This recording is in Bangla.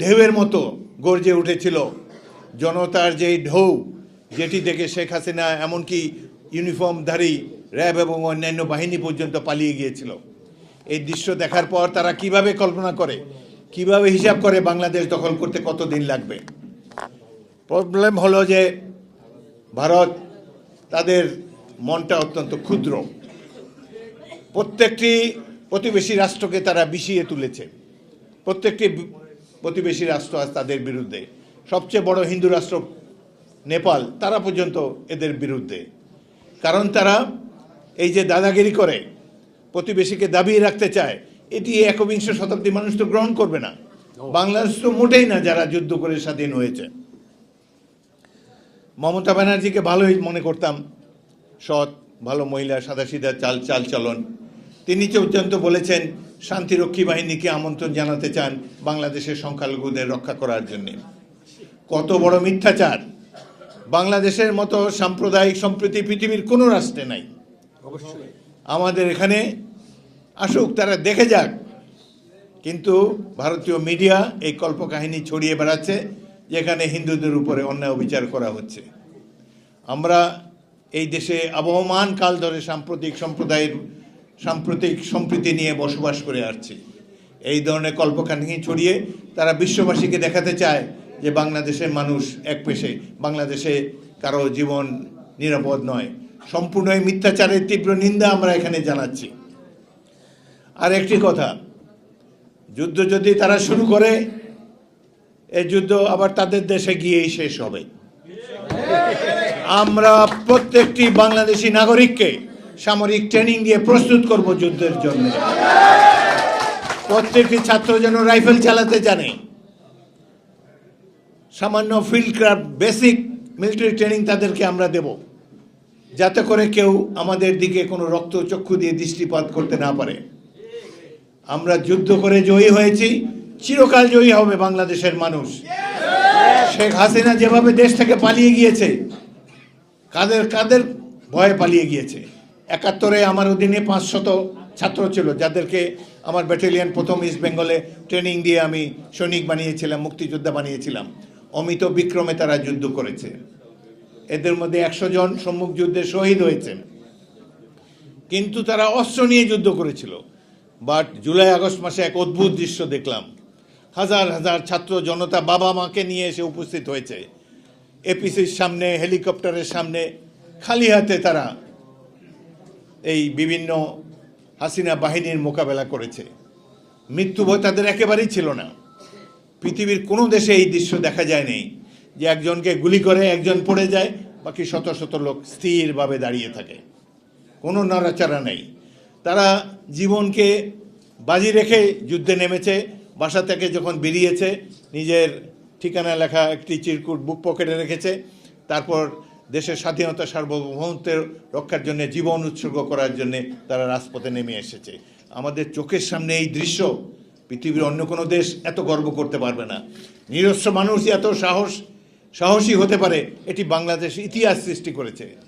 ঢেউয়ের মতো গর্জে উঠেছিল। জনতার যেই ঢৌ যেটি দেখে শেখ হাসিনা এমনকি ইউনিফর্মধারী, র্যাব এবং অন্যান্য বাহিনী পর্যন্ত পালিয়ে গিয়েছিল। এই দৃশ্য দেখার পর তারা কীভাবে কল্পনা করে, কীভাবে হিসাব করে বাংলাদেশ দখল করতে কত দিন লাগবে? প্রবলেম হলো যে ভারত তাদের মনটা অত্যন্ত ক্ষুদ্র। প্রত্যেকটি প্রতিবেশী রাষ্ট্রকে তারা বিষিয়ে তুলেছে। প্রত্যেকটি প্রতিবেশী রাষ্ট্র আজ তাদের বিরুদ্ধে। সবচেয়ে বড় হিন্দু রাষ্ট্র নেপাল, তারা পর্যন্ত এদের বিরুদ্ধে। কারণ তারা এই যে দাদাগিরি করে, প্রতিবেশীকে দাবিয়ে রাখতে চায়, এটি একবিংশ শতাব্দী মানুষ তো গ্রহণ করবে না। বাংলাদেশ তো মোটেই না যারা যুদ্ধ করে স্বাধীন হয়েছে। মমতা ব্যানার্জিকে ভালোই মনে করতাম, সৎ, ভালো মহিলা, সাদাসিধা, চাল চাল চলন তিনি পর্যন্ত বলেছেন শান্তিরক্ষী বাহিনীকে আমন্ত্রণ জানাতে চান বাংলাদেশের সংখ্যালঘুদের রক্ষা করার জন্য। কত বড় মিথ্যাচার! বাংলাদেশের মতো সাম্প্রদায়িক সম্প্রীতি পৃথিবীর কোনো রাষ্ট্রে নাই। অবশ্যই। আমাদের এখানে আসুক তারা দেখে যাক। কিন্তু ভারতীয় মিডিয়া এই কল্পকাহিনী ছড়িয়ে বেড়াচ্ছে যেখানে হিন্দুদের উপরে অন্যায় অবিচার করা হচ্ছে। আমরা এই দেশে আবহমান কাল ধরে সাম্প্রতিক সম্প্রদায়ের সাম্প্রতিক সম্প্রীতি নিয়ে বসবাস করে আসছি। এই ধরনের কল্পকাহিনী ছড়িয়ে তারা বিশ্ববাসীকে দেখাতে চায় যে বাংলাদেশের মানুষ এক পেশে, বাংলাদেশে কারও জীবন নিরাপদ নয়। সম্পূর্ণ এই মিথ্যাচারের তীব্র নিন্দা আমরা এখানে জানাচ্ছি। আর একটি কথা, যুদ্ধ যদি তারা শুরু করে এই যুদ্ধ আবার তাদের দেশে গিয়েই শেষ হবে। আমরা প্রত্যেকটি বাংলাদেশি নাগরিককে সামরিক ট্রেনিং দিয়ে প্রস্তুত করব যুদ্ধের জন্য। প্রত্যেকটি ছাত্র যেন রাইফেল চালাতে জানে। সামান্য field craft basic military training তাদেরকে আমরা দেব। যাতে করে কেউ আমাদের দিকে কোনো রক্ত চক্ষু দিয়ে দৃষ্টিপাত করতে না পারে। আমরা যুদ্ধ করে জয়ী হয়েছি। চিরকাল জয়ী হবে বাংলাদেশের মানুষ। শেখ হাসিনা যেভাবে দেশ থেকে পালিয়ে গিয়েছে, কাদের কাদের ভয়ে পালিয়ে গিয়েছে? একাত্তরে আমার অধীনে পাঁচশত ছাত্র ছিল, যাদেরকে আমার ব্যাটালিয়ন প্রথম ইস্ট বেঙ্গলে ট্রেনিং দিয়ে আমি সৈনিক বানিয়েছিলাম, মুক্তিযোদ্ধা বানিয়েছিলাম। অমিত বিক্রমে তারা যুদ্ধ করেছে। এদের মধ্যে একশো জন সম্মুখ যুদ্ধে শহীদ হয়েছেন কিন্তু তারা অস্ত্র নিয়ে যুদ্ধ করেছিল। বাট জুলাই, আগস্ট মাসে এক অদ্ভুত দৃশ্য দেখলাম। হাজার হাজার ছাত্র জনতা বাবা মাকে নিয়ে এসে উপস্থিত হয়েছে। এপিসির সামনে, হেলিকপ্টারের সামনে, খালি হাতে তারা এই বিভিন্ন হাসিনা বাহিনীর মোকাবেলা করেছে। মৃত্যু ভয় তাদের একেবারেই ছিল না। পৃথিবীর কোনো দেশে এই দৃশ্য দেখা যায়নি যে একজনকে গুলি করে একজন পড়ে যায়, বাকি শত শত লোক স্থিরভাবে দাঁড়িয়ে থাকে। কোনো নড়াচড়া নেই। তারা জীবনকে বাজি রেখে যুদ্ধে নেমেছে, বাসা থেকে যখন বেরিয়েছে, নিজের ঠিকানা লেখা একটি চিরকুট বুক পকেটে রেখেছে, তারপর দেশের স্বাধীনতা সার্বভৌমত্বের রক্ষার জন্য, জীবন উৎসর্গ করার জন্য তারা রাজপথে নেমে এসেছে। আমাদের চোখের সামনে এই দৃশ্য পৃথিবীর অন্য কোনো দেশ এত গর্ব করতে পারবে না। নিরস্ব মানুষ এত সাহস, সাহসী হতে পারে, এটি বাংলাদেশ ইতিহাস সৃষ্টি করেছে।